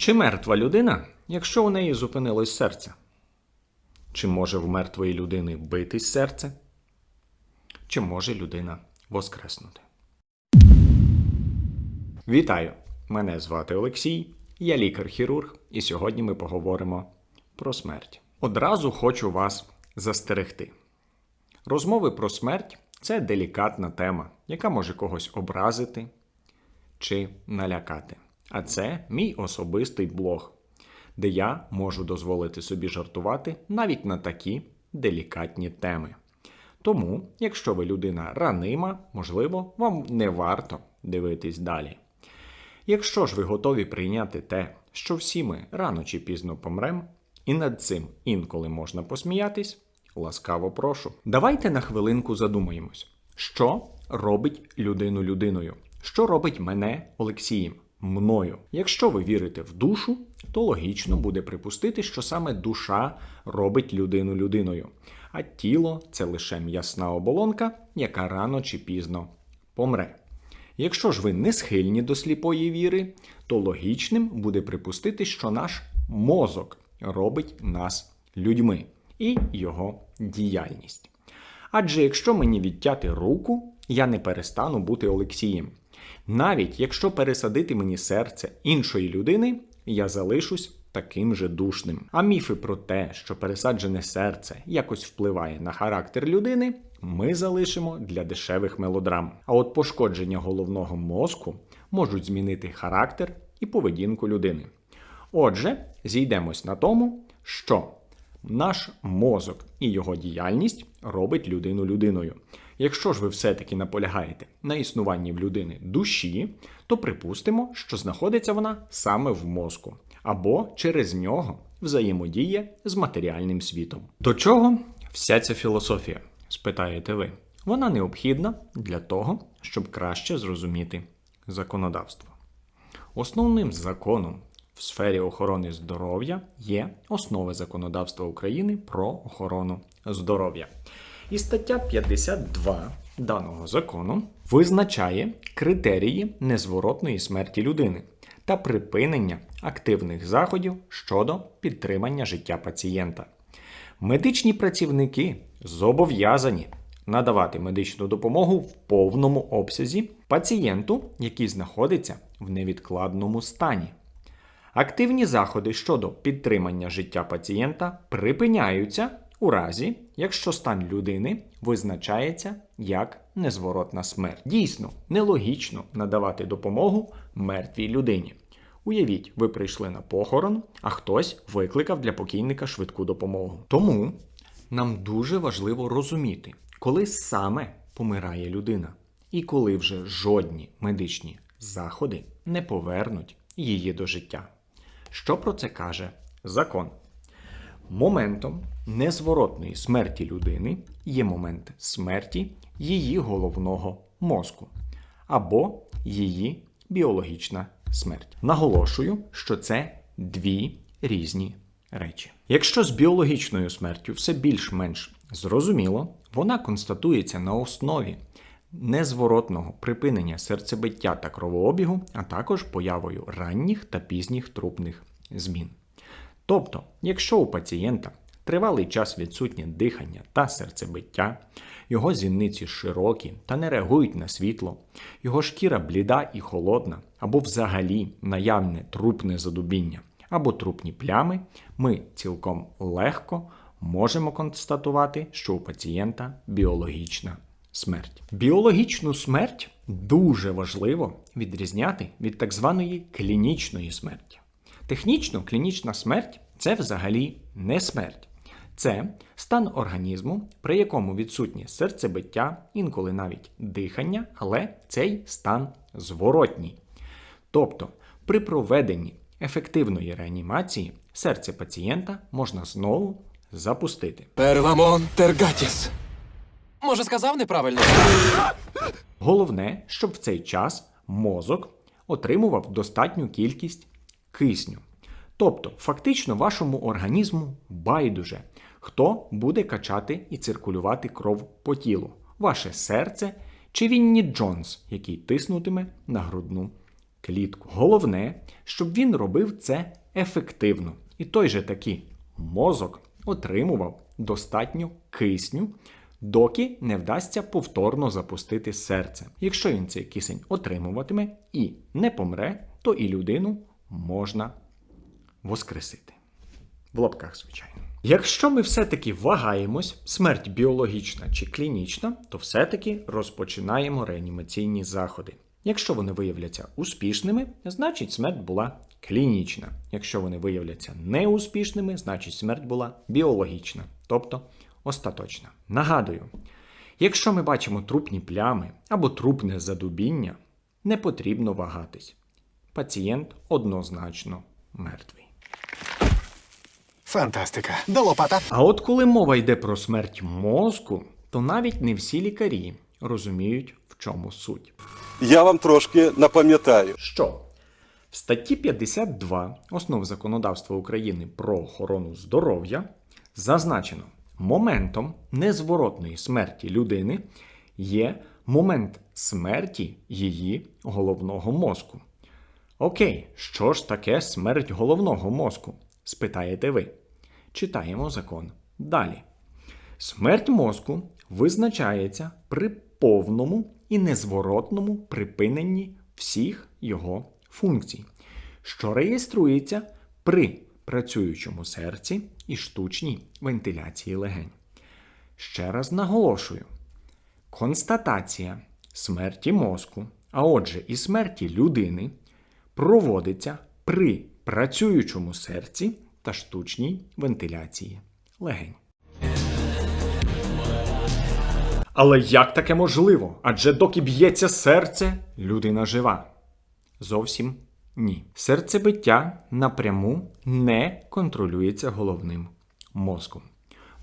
Чи мертва людина, якщо у неї зупинилось серце? Чи може в мертвої людини битись серце? Чи може людина воскреснути? Вітаю! Мене звати Олексій, я лікар-хірург, і сьогодні ми поговоримо про смерть. Одразу хочу вас застерегти. Розмови про смерть це делікатна тема, яка може когось образити чи налякати. А це мій особистий блог, де я можу дозволити собі жартувати навіть на такі делікатні теми. Тому, якщо ви людина ранима, можливо, вам не варто дивитись далі. Якщо ж ви готові прийняти те, що всі ми рано чи пізно помремо, і над цим інколи можна посміятись, ласкаво прошу. Давайте на хвилинку задумаємось, що робить людину людиною, що робить мене Олексієм, мною. Якщо ви вірите в душу, то логічно буде припустити, що саме душа робить людину людиною, а тіло це лише м'ясна оболонка, яка рано чи пізно помре. Якщо ж ви не схильні до сліпої віри, то логічним буде припустити, що наш мозок робить нас людьми і його діяльність. Адже якщо мені відтяти руку, я не перестану бути Олексієм. Навіть якщо пересадити мені серце іншої людини, я залишусь таким же душним. А міфи про те, що пересаджене серце якось впливає на характер людини, ми залишимо для дешевих мелодрам. А от пошкодження головного мозку можуть змінити характер і поведінку людини. Отже, зійдемось на тому, що наш мозок і його діяльність робить людину людиною. Якщо ж ви все-таки наполягаєте на існуванні в людини душі, то припустимо, що знаходиться вона саме в мозку, або через нього взаємодіє з матеріальним світом. До чого вся ця філософія? спитаєте ви. Вона необхідна для того, щоб краще зрозуміти законодавство. Основним законом в сфері охорони здоров'я є основи законодавства України про охорону здоров'я. І стаття 52 даного закону визначає критерії незворотної смерті людини та припинення активних заходів щодо підтримання життя пацієнта. Медичні працівники зобов'язані надавати медичну допомогу в повному обсязі пацієнту, який знаходиться в невідкладному стані. Активні заходи щодо підтримання життя пацієнта припиняються у разі, якщо стан людини визначається як незворотна смерть. Дійсно, нелогічно надавати допомогу мертвій людині. Уявіть, ви прийшли на похорон, а хтось викликав для покійника швидку допомогу. Тому нам дуже важливо розуміти, коли саме помирає людина, і коли вже жодні медичні заходи не повернуть її до життя. Що про це каже закон? Моментом незворотної смерті людини є момент смерті її головного мозку або її біологічна смерть. Наголошую, що це дві різні речі. Якщо з біологічною смертю все більш-менш зрозуміло, вона констатується на основі незворотного припинення серцебиття та кровообігу, а також появою ранніх та пізніх трупних змін. Тобто, якщо у пацієнта тривалий час відсутнє дихання та серцебиття, його зіниці широкі та не реагують на світло, його шкіра бліда і холодна, або взагалі наявне трупне задубіння, або трупні плями, ми цілком легко можемо констатувати, що у пацієнта біологічна смерть. Біологічну смерть дуже важливо відрізняти від так званої клінічної смерті. Технічно клінічна смерть це взагалі не смерть. Це стан організму, при якому відсутнє серцебиття, інколи навіть дихання, але цей стан зворотній. Тобто, при проведенні ефективної реанімації серце пацієнта можна знову запустити. Перламон Тергатіс. Може, сказав неправильно? Головне, щоб в цей час мозок отримував достатню кількість кисню. Тобто, фактично, вашому організму байдуже, хто буде качати і циркулювати кров по тілу, ваше серце чи Вінні Джонс, який тиснутиме на грудну клітку. Головне, щоб він робив це ефективно. І той же таки мозок отримував достатньо кисню, доки не вдасться повторно запустити серце. Якщо він цей кисень отримуватиме і не помре, то і людину можна воскресити. В лапках, звичайно. Якщо ми все-таки вагаємось, смерть біологічна чи клінічна, то все-таки розпочинаємо реанімаційні заходи. Якщо вони виявляться успішними, значить смерть була клінічна. Якщо вони виявляться неуспішними, значить смерть була біологічна, тобто остаточна. Нагадую, якщо ми бачимо трупні плями або трупне задубіння, не потрібно вагатись. Пацієнт однозначно мертвий. Фантастика. До лопата. А от коли мова йде про смерть мозку, то навіть не всі лікарі розуміють, в чому суть. Я вам трошки напам'ятаю. Що в статті 52 основ законодавства України про охорону здоров'я зазначено, моментом незворотної смерті людини є момент смерті її головного мозку. Окей, що ж таке смерть головного мозку? спитаєте ви. Читаємо закон далі. Смерть мозку визначається при повному і незворотному припиненні всіх його функцій, що реєструється при працюючому серці і штучній вентиляції легень. Ще раз наголошую: констатація смерті мозку, а отже, і смерті людини, проводиться при працюючому серці та штучній вентиляції легень. Але як таке можливо? Адже доки б'ється серце, людина жива. Зовсім ні. Серцебиття напряму не контролюється головним мозком.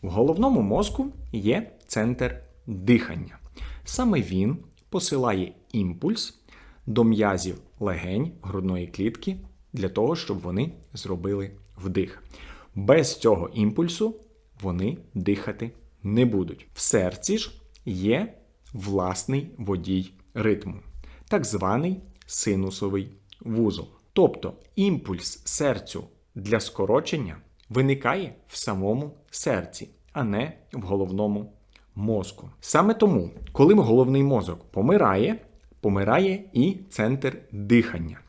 В головному мозку є центр дихання. Саме він посилає імпульс до м'язів легень грудної клітки для того, щоб вони зробили вдих. Без цього імпульсу вони дихати не будуть. В серці ж є власний водій ритму, так званий синусовий вузол. Тобто імпульс серцю для скорочення виникає в самому серці, а не в головному мозку. Саме тому, коли головний мозок помирає, помирає і центр дихання.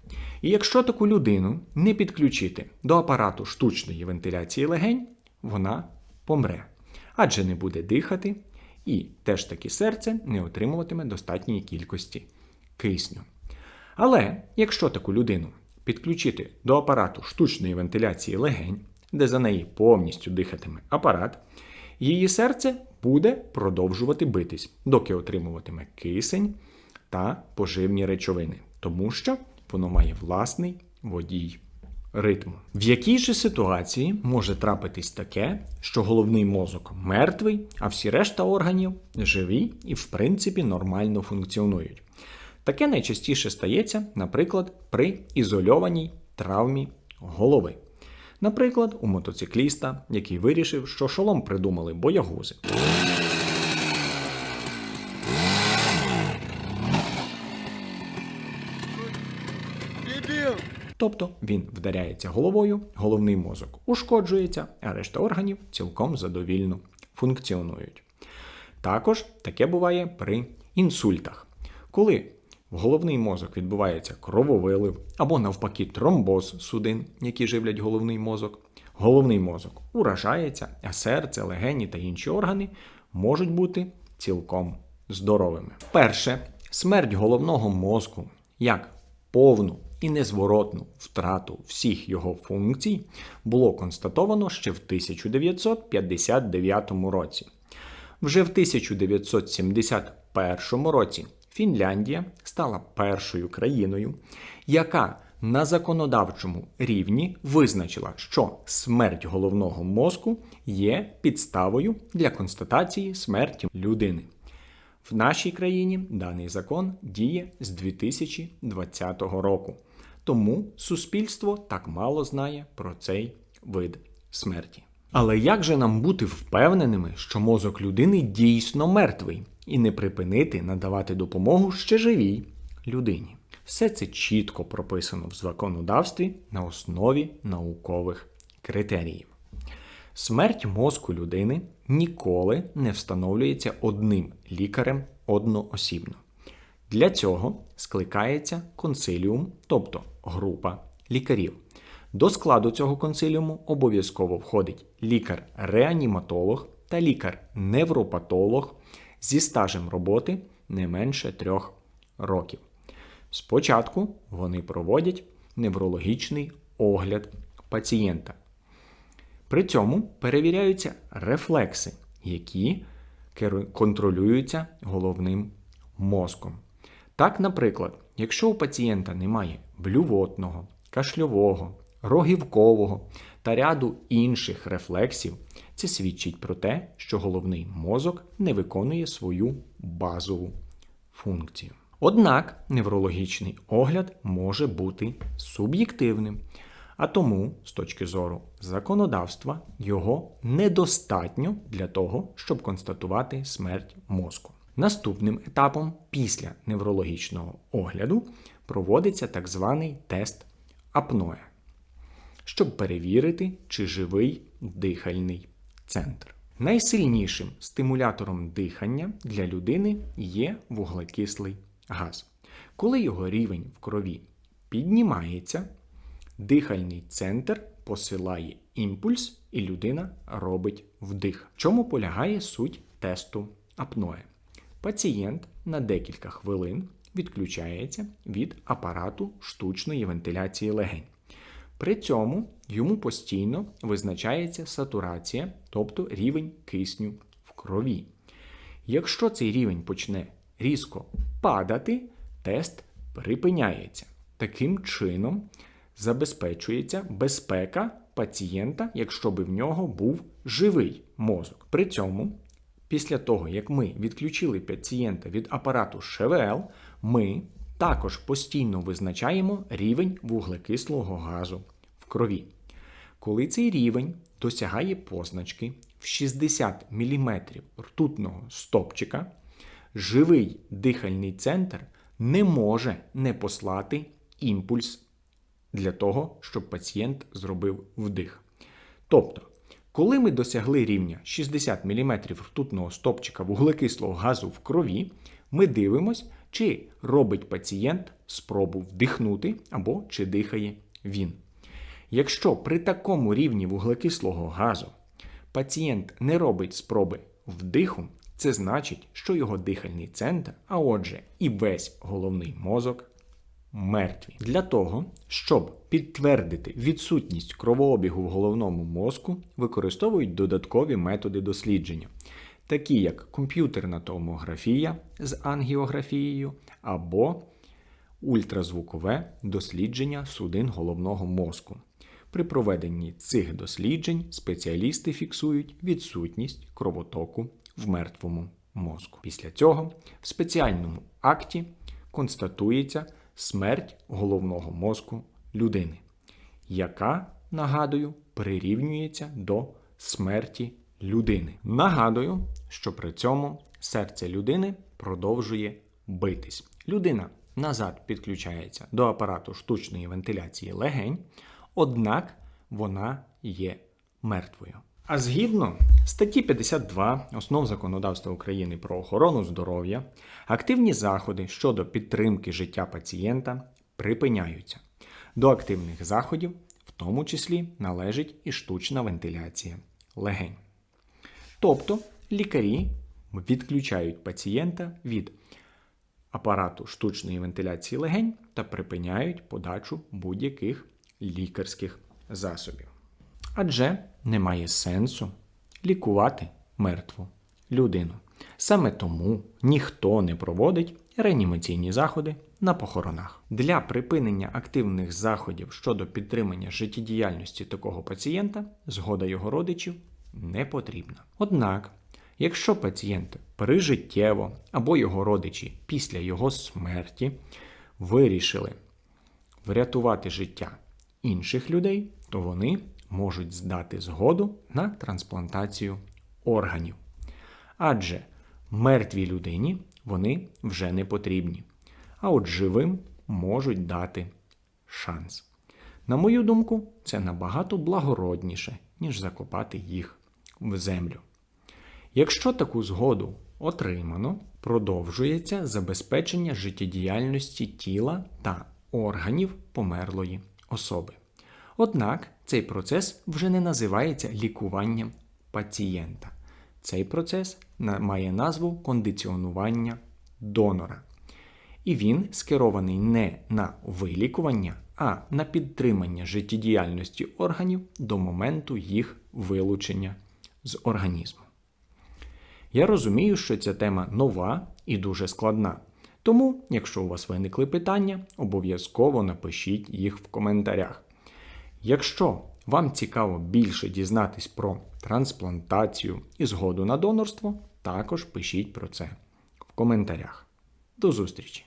І якщо таку людину не підключити до апарату штучної вентиляції легень, вона помре, адже не буде дихати, і теж таки серце не отримуватиме достатньої кількості кисню. Але якщо таку людину підключити до апарату штучної вентиляції легень, де за неї повністю дихатиме апарат, її серце буде продовжувати битись, доки отримуватиме кисень та поживні речовини, тому що воно має власний водій ритму. В якій же ситуації може трапитись таке, що головний мозок мертвий, а всі решта органів живі і, в принципі, нормально функціонують? Таке найчастіше стається, наприклад, при ізольованій травмі голови. Наприклад, у мотоцикліста, який вирішив, що шолом придумали боягузи. Тобто він вдаряється головою, головний мозок ушкоджується, а решта органів цілком задовільно функціонують. Також таке буває при інсультах, коли в головний мозок відбувається крововилив або навпаки тромбоз судин, які живлять головний мозок. Головний мозок уражається, а серце, легені та інші органи можуть бути цілком здоровими. Перше, смерть головного мозку як повну і незворотну втрату всіх його функцій було констатовано ще в 1959 році. Вже в 1971 році Фінляндія стала першою країною, яка на законодавчому рівні визначила, що смерть головного мозку є підставою для констатації смерті людини. В нашій країні даний закон діє з 2020 року, тому суспільство так мало знає про цей вид смерті. Але як же нам бути впевненими, що мозок людини дійсно мертвий, і не припинити надавати допомогу ще живій людині? Все це чітко прописано в законодавстві на основі наукових критеріїв. Смерть мозку людини ніколи не встановлюється одним лікарем одноосібно. Для цього скликається консиліум, тобто група лікарів. До складу цього консиліуму обов'язково входить лікар-реаніматолог та лікар-невропатолог зі стажем роботи не менше трьох років. Спочатку вони проводять неврологічний огляд пацієнта. При цьому перевіряються рефлекси, які контролюються головним мозком. Так, наприклад, якщо у пацієнта немає блювотного, кашльового, рогівкового та ряду інших рефлексів, це свідчить про те, що головний мозок не виконує свою базову функцію. Однак неврологічний огляд може бути суб'єктивним, а тому, з точки зору законодавства, його недостатньо для того, щоб констатувати смерть мозку. Наступним етапом після неврологічного огляду проводиться так званий тест апноe, щоб перевірити, чи живий дихальний центр. Найсильнішим стимулятором дихання для людини є вуглекислий газ. Коли його рівень в крові піднімається, дихальний центр посилає імпульс, і людина робить вдих. В чому полягає суть тесту апноe? Пацієнт на декілька хвилин відключається від апарату штучної вентиляції легень. При цьому йому постійно визначається сатурація, тобто рівень кисню в крові. Якщо цей рівень почне різко падати, тест припиняється. Таким чином забезпечується безпека пацієнта, якщо би в нього був живий мозок. При цьому, після того, як ми відключили пацієнта від апарату ШВЛ, ми також постійно визначаємо рівень вуглекислого газу в крові. Коли цей рівень досягає позначки в 60 мм ртутного стопчика, живий дихальний центр не може не послати імпульс для того, щоб пацієнт зробив вдих. Тобто, коли ми досягли рівня 60 мм ртутного стопчика вуглекислого газу в крові, ми дивимось, чи робить пацієнт спробу вдихнути або чи дихає він. Якщо при такому рівні вуглекислого газу пацієнт не робить спроби вдиху, це значить, що його дихальний центр, а отже, і весь головний мозок мертві. Для того, щоб підтвердити відсутність кровообігу в головному мозку, використовують додаткові методи дослідження, такі як комп'ютерна томографія з ангіографією або ультразвукове дослідження судин головного мозку. При проведенні цих досліджень спеціалісти фіксують відсутність кровотоку в мертвому мозку. Після цього в спеціальному акті констатується смерть головного мозку людини, яка, нагадую, прирівнюється до смерті людини. Нагадую, що при цьому серце людини продовжує битись. Людина назад підключається до апарату штучної вентиляції легень, однак вона є мертвою. А згідно статті 52 основ законодавства України про охорону здоров'я, активні заходи щодо підтримки життя пацієнта припиняються. До активних заходів, в тому числі, належить і штучна вентиляція легень. Тобто лікарі відключають пацієнта від апарату штучної вентиляції легень та припиняють подачу будь-яких лікарських засобів. Адже немає сенсу лікувати мертву людину. Саме тому ніхто не проводить реанімаційні заходи на похоронах. Для припинення активних заходів щодо підтримання життєдіяльності такого пацієнта згода його родичів не потрібна. Однак, якщо пацієнт прижиттєво або його родичі після його смерті вирішили врятувати життя інших людей, то вони можуть здати згоду на трансплантацію органів. Адже мертвій людині вони вже не потрібні. А от живим можуть дати шанс. На мою думку, це набагато благородніше, ніж закопати їх в землю. Якщо таку згоду отримано, продовжується забезпечення життєдіяльності тіла та органів померлої особи. Однак цей процес вже не називається лікуванням пацієнта. Цей процес має назву кондиціонування донора. І він скерований не на вилікування, а на підтримання життєдіяльності органів до моменту їх вилучення з організму. Я розумію, що ця тема нова і дуже складна. Тому, якщо у вас виникли питання, обов'язково напишіть їх в коментарях. Якщо вам цікаво більше дізнатись про трансплантацію і згоду на донорство, також пишіть про це в коментарях. До зустрічі!